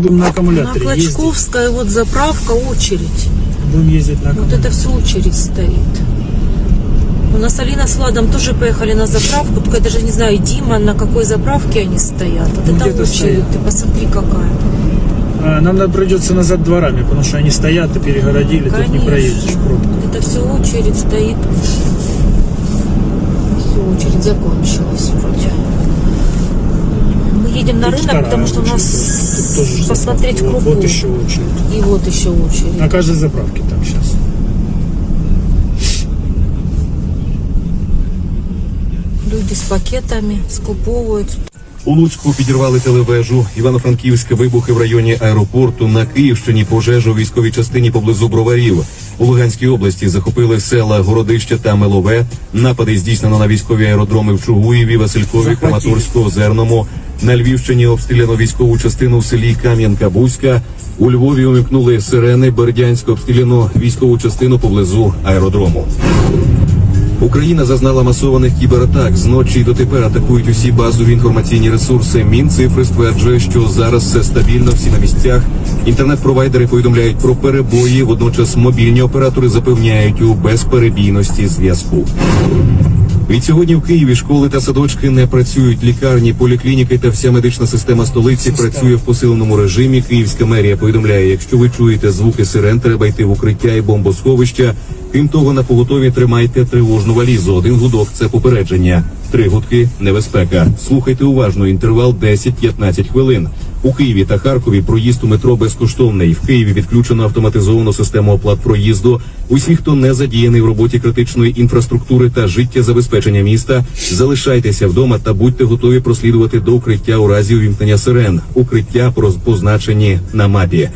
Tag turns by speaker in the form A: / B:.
A: Будем на
B: На
A: аккумуляторе ездить.
B: Клочковская вот заправка, очередь.
A: Будем ездить на
B: Вот это все очередь стоит. У нас Алина с Владом тоже поехали на заправку, только я даже не знаю, Дима, на какой заправке они стоят. Вот
A: Ну,
B: это очередь,
A: стоят.
B: ты посмотри какая.
A: А, нам надо придется назад дворами, потому что они стоят и перегородили, тут не
B: Конечно.
A: проедешь пробку.
B: Это все очередь стоит. Все, очередь закончилась вроде. Едем на рынок,
A: вторая
B: потому что у нас
A: тоже
B: посмотреть
A: заправка.
B: крупу.
A: Вот, вот еще очередь.
B: И вот еще очередь.
A: На каждой заправке там сейчас.
B: Люди с пакетами скуповують.
C: У Луцьку підірвали телевежу. Івано-Франківська вибухи в районі аеропорту. На Київщині пожежа у військовій частині поблизу броварів. У Луганській області захопили села Городище та Милове. Напади здійснено на військові аеродроми в Чугуєві, Василькові. Краматорську, Озерному. На Львівщині обстріляно військову частину в селі Кам'янка-Бузька. У Львові умікнули сирени. Бердянськ обстріляно військову частину поблизу аеродрому. Україна зазнала масованих кібератак. Зночі і дотепер атакують усі базові інформаційні ресурси. Мінцифри стверджує, що зараз все стабільно, всі на місцях. Інтернет-провайдери повідомляють про перебої. Водночас мобільні оператори запевняють у безперебійності зв'язку. Від сьогодні в Києві школи та садочки не працюють. Лікарні, поліклініки та вся медична система столиці працює в посиленому режимі. Київська мерія повідомляє, якщо ви чуєте звуки сирен, треба йти в укриття і бомбосховища. Крім того, на поготові тримайте тривожну валізу. Один гудок це попередження. Три гудки небезпека. Слухайте уважно. Інтервал 10-15 хвилин. У Києві та Харкові проїзд у метро безкоштовний. В Києві відключено автоматизовану систему оплат проїзду. Усі, хто не задіяний в роботі критичної інфраструктури та життєзабезпечення міста, залишайтеся вдома та будьте готові прослідувати до укриття у разі увімкнення сирен. Укриття позначені на мапі.